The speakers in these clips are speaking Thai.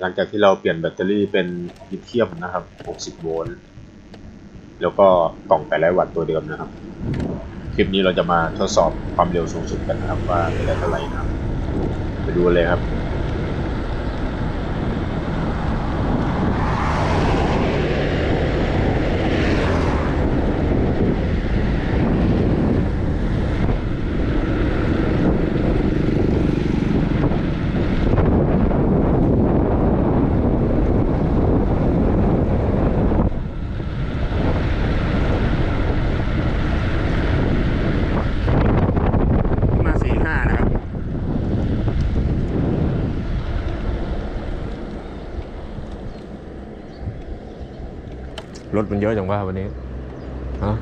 หลังจากที่เราเปลี่ยนแบตเตอรี่เป็นลิเธียมนะครับ 60 โวลต์ แล้วก็กล่อง800วัตต์ตัวเดิมนะครับ คลิปนี้เราจะมาทดสอบความเร็วสูงสุดกันนะครับว่าเป็นเท่าไหร่นะครับไปดูกันเลยครับ รถมันเยอะจังว่าวันนี้ฮะ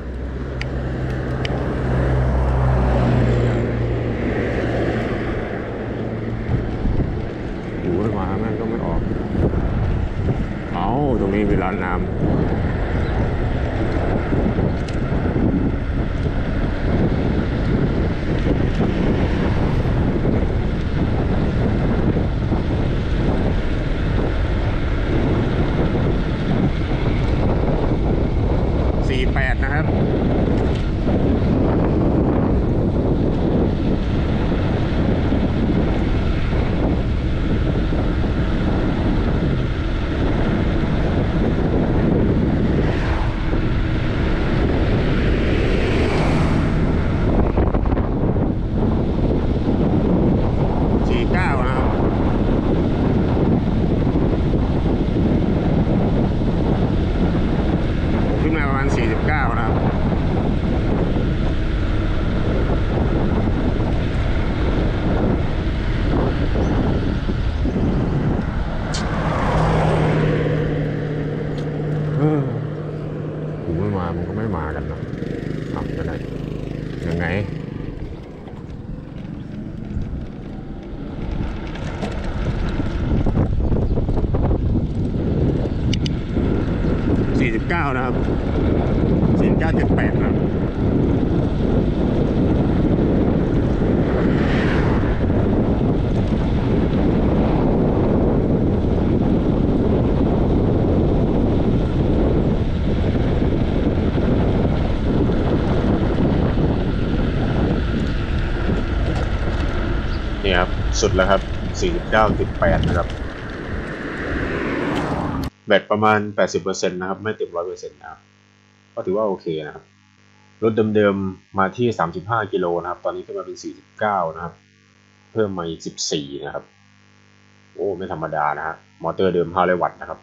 หูมาแม่งก็ไม่ออก เอาตรงนี้มีร้านน้ำ สี่แปดนะครับ สี่เก้านะครับ ขึ้นมาประมาณ 49 นะครับ เออกูไมามันก็ไม่มากันนะทำกันได้ยังไงสี่สิบเก้านะครับสี่เก้าเจ็ดแปดนะ นี่ครับ สุดแล้วครับ 49.8 นะครับ แบตประมาณ 80%นะครับ ไม่เต็ม 100%นะครับ ก็ถือว่าโอเคนะครับ รถเดิมๆ มาที่ 35 กิโลนะครับ ตอนนี้ขึ้นมาเป็น 49 นะครับ เพิ่มมาอีก 14 นะครับ โอ้ ไม่ธรรมดานะฮะ มอเตอร์เดิม 500 วัตต์นะครับ